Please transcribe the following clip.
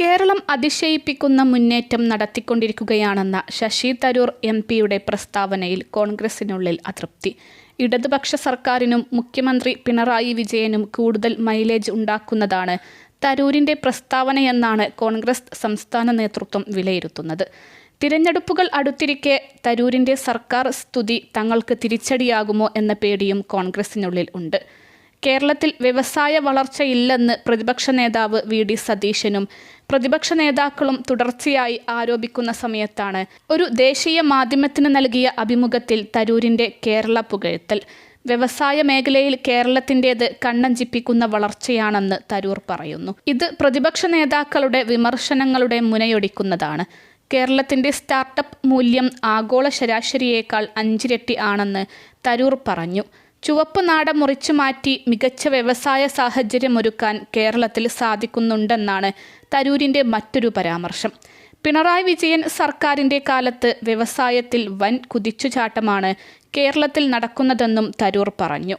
കേരളം അതിശയിപ്പിക്കുന്ന മുന്നേറ്റം നടത്തിക്കൊണ്ടിരിക്കുകയാണെന്ന ശശി തരൂർ എം പിയുടെ പ്രസ്താവനയിൽ കോൺഗ്രസിനുള്ളിൽ അതൃപ്തി. ഇടതുപക്ഷ സർക്കാരിനും മുഖ്യമന്ത്രി പിണറായി വിജയനും കൂടുതൽ മൈലേജ് ഉണ്ടാക്കുന്നതാണ് തരൂരിന്റെ പ്രസ്താവനയെന്നാണ് കോൺഗ്രസ് സംസ്ഥാന നേതൃത്വം വിലയിരുത്തുന്നത്. തിരഞ്ഞെടുപ്പുകൾ അടുത്തിരിക്കെ തരൂരിന്റെ സർക്കാർ സ്തുതി തങ്ങൾക്ക് തിരിച്ചടിയാകുമോ എന്ന പേടിയും കോൺഗ്രസിനുള്ളിൽ ഉണ്ട്. കേരളത്തിൽ വ്യവസായ വളർച്ചയില്ലെന്ന് പ്രതിപക്ഷ നേതാവ് വി ഡി സതീശനും. പ്രതിപക്ഷ നേതാക്കളും തുടർച്ചയായി ആരോപിക്കുന്ന സമയത്താണ് ഒരു ദേശീയ മാധ്യമത്തിന് നൽകിയ അഭിമുഖത്തിൽ തരൂരിന്റെ കേരള പുകഴ്ത്തൽ. വ്യവസായ മേഖലയിൽ കേരളത്തിന്റേത് കണ്ണഞ്ചിപ്പിക്കുന്ന വളർച്ചയാണെന്ന് തരൂർ പറയുന്നു. ഇത് പ്രതിപക്ഷ നേതാക്കളുടെ വിമർശനങ്ങളുടെ മുനയൊടിക്കുന്നതാണ്. കേരളത്തിന്റെ സ്റ്റാർട്ടപ്പ് മൂല്യം ആഗോള ശരാശരിയേക്കാൾ അഞ്ചിരട്ടി ആണെന്ന് തരൂർ പറഞ്ഞു. ചുവപ്പ് നാട മുറിച്ചു മാറ്റി മികച്ച വ്യവസായ സാഹചര്യമൊരുക്കാൻ കേരളത്തിൽ സാധിക്കുന്നുണ്ടെന്നാണ് തരൂരിന്റെ മറ്റൊരു പരാമർശം. പിണറായി വിജയൻ സർക്കാരിന്റെ കാലത്ത് വ്യവസായത്തിൽ വൻ കുതിച്ചുചാട്ടമാണ് കേരളത്തിൽ നടക്കുന്നതെന്നും തരൂർ പറഞ്ഞു.